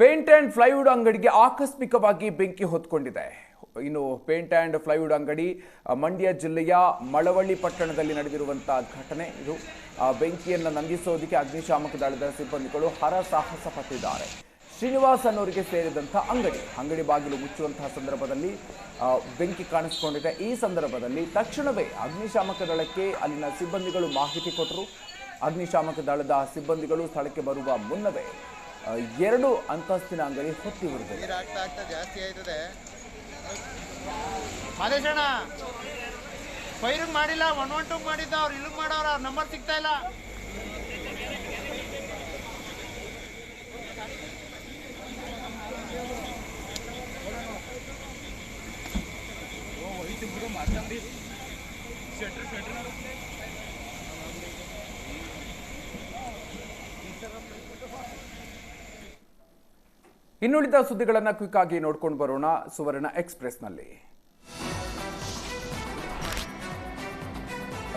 Paint and plywood ಅಂಗಡಿಗೆ ಆಕಸ್ಮಿಕವಾಗಿ ಬೆಂಕಿ ಹೊತ್ಕೊಂಡಿದೆ. ಇನ್ನು ಪೇಂಟ್ ಆ್ಯಂಡ್ ಫ್ಲೈವುಡ್ ಅಂಗಡಿ ಮಂಡ್ಯ ಜಿಲ್ಲೆಯ ಮಳವಳ್ಳಿ ಪಟ್ಟಣದಲ್ಲಿ ನಡೆದಿರುವಂಥ ಘಟನೆ ಇದು. ಬೆಂಕಿಯನ್ನು ನಂದಿಸೋದಕ್ಕೆ ಅಗ್ನಿಶಾಮಕ ದಳದ ಸಿಬ್ಬಂದಿಗಳು ಹರಸಾಹಸ ಪಟ್ಟಿದ್ದಾರೆ. ಶ್ರೀನಿವಾಸ್ ಅನ್ನೋರಿಗೆ ಸೇರಿದಂಥ ಅಂಗಡಿ ಅಂಗಡಿ ಬಾಗಿಲು ಮುಚ್ಚುವಂತಹ ಸಂದರ್ಭದಲ್ಲಿ ಬೆಂಕಿ ಕಾಣಿಸಿಕೊಂಡಿದೆ. ಈ ಸಂದರ್ಭದಲ್ಲಿ ತಕ್ಷಣವೇ ಅಗ್ನಿಶಾಮಕ ದಳಕ್ಕೆ ಅಲ್ಲಿನ ಸಿಬ್ಬಂದಿಗಳು ಮಾಹಿತಿ ಕೊಟ್ಟರು. ಅಗ್ನಿಶಾಮಕ ದಳದ ಸಿಬ್ಬಂದಿಗಳು ಸ್ಥಳಕ್ಕೆ ಬರುವ ಮುನ್ನವೇ ಎರಡು ಅಂತಸ್ತಿನ ಅಂಗಡಿ ಹೊತ್ತಿ ಬರುತ್ತೆ ನೀರು ಆಗ್ತಾ ಆಗ್ತಾ ಜಾಸ್ತಿ ಆಯ್ತದೆ. ಮಾದೇಶಣ್ಣ ಪೈರಿಗೆ ಮಾಡಿಲ್ಲ ಒನ್ ಒನ್ ಟೂ ಮಾಡಿದ್ದ ಅವ್ರು ಇಲ್ಲಿಗೆ ಮಾಡೋರು ಅವ್ರ ನಂಬರ್ ಸಿಗ್ತಾ ಇಲ್ಲ. ಇನ್ನುಳಿದ ಸುದ್ದಿಗಳನ್ನು ಕ್ವಿಕ್ ಆಗಿ ನೋಡ್ಕೊಂಡು ಬರೋಣ ಸುವರ್ಣ ಎಕ್ಸ್ಪ್ರೆಸ್ನಲ್ಲಿ.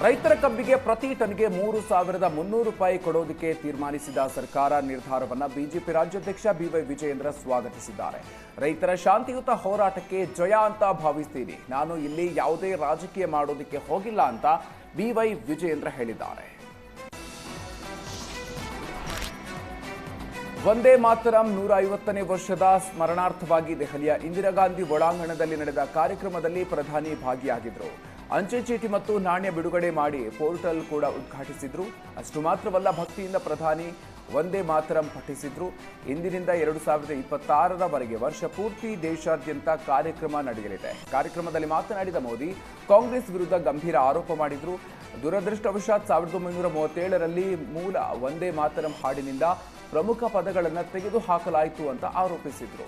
ರೈತರ ಕಬ್ಬಿಗೆ ಪ್ರತಿ ಟನ್ಗೆ ಮೂರು ಸಾವಿರದ ಮುನ್ನೂರು ರೂಪಾಯಿ ಕೊಡೋದಕ್ಕೆ ತೀರ್ಮಾನಿಸಿದ ಸರ್ಕಾರ ನಿರ್ಧಾರವನ್ನು ಬಿಜೆಪಿ ರಾಜ್ಯಾಧ್ಯಕ್ಷ ಬಿವೈ ವಿಜಯೇಂದ್ರ ಸ್ವಾಗತಿಸಿದ್ದಾರೆ. ರೈತರ ಶಾಂತಿಯುತ ಹೋರಾಟಕ್ಕೆ ಜಯ ಅಂತ ಭಾವಿಸ್ತೀನಿ. ನಾನು ಇಲ್ಲಿ ಯಾವುದೇ ರಾಜಕೀಯ ಮಾಡೋದಕ್ಕೆ ಹೋಗಿಲ್ಲ ಅಂತ ಬಿವೈ ವಿಜಯೇಂದ್ರ ಹೇಳಿದ್ದಾರೆ. ವಂದೇ ಮಾತರಂ ನೂರ ಐವತ್ತನೇ ವರ್ಷದ ಸ್ಮರಣಾರ್ಥವಾಗಿ ದೆಹಲಿಯ ಇಂದಿರಾ ಗಾಂಧಿ ಒಳಾಂಗಣದಲ್ಲಿ ನಡೆದ ಕಾರ್ಯಕ್ರಮದಲ್ಲಿ ಪ್ರಧಾನಿ ಭಾಗಿಯಾಗಿದ್ದರು ಅಂಚೆ ಚೀಟಿ ಮತ್ತು ನಾಣ್ಯ ಬಿಡುಗಡೆ ಮಾಡಿ ಪೋರ್ಟಲ್ ಕೂಡ ಉದ್ಘಾಟಿಸಿದ್ರು. ಅಷ್ಟು ಮಾತ್ರವಲ್ಲ, ಭಕ್ತಿಯಿಂದ ಪ್ರಧಾನಿ ವಂದೇ ಮಾತರಂ ಪಠಿಸಿದ್ರು. ಇಂದಿನಿಂದ ಎರಡು ಸಾವಿರದ ಇಪ್ಪತ್ತಾರರವರೆಗೆ ವರ್ಷ ಪೂರ್ತಿ ದೇಶಾದ್ಯಂತ ಕಾರ್ಯಕ್ರಮ ನಡೆಯಲಿದೆ. ಕಾರ್ಯಕ್ರಮದಲ್ಲಿ ಮಾತನಾಡಿದ ಮೋದಿ, ಕಾಂಗ್ರೆಸ್ ವಿರುದ್ಧ ಗಂಭೀರ ಆರೋಪ ಮಾಡಿದ್ರು. ದುರದೃಷ್ಟವಶಾತ್ ಸಾವಿರದ ಒಂಬೈನೂರ ಮೂವತ್ತೇಳರಲ್ಲಿ ಮೂಲ ವಂದೇ ಮಾತರಂ ಹಾಡಿನಿಂದ ಪ್ರಮುಖ ಪದಗಳನ್ನು ತೆಗೆದು ಹಾಕಲಾಯಿತು ಅಂತ ಆರೋಪಿಸಿದ್ರು.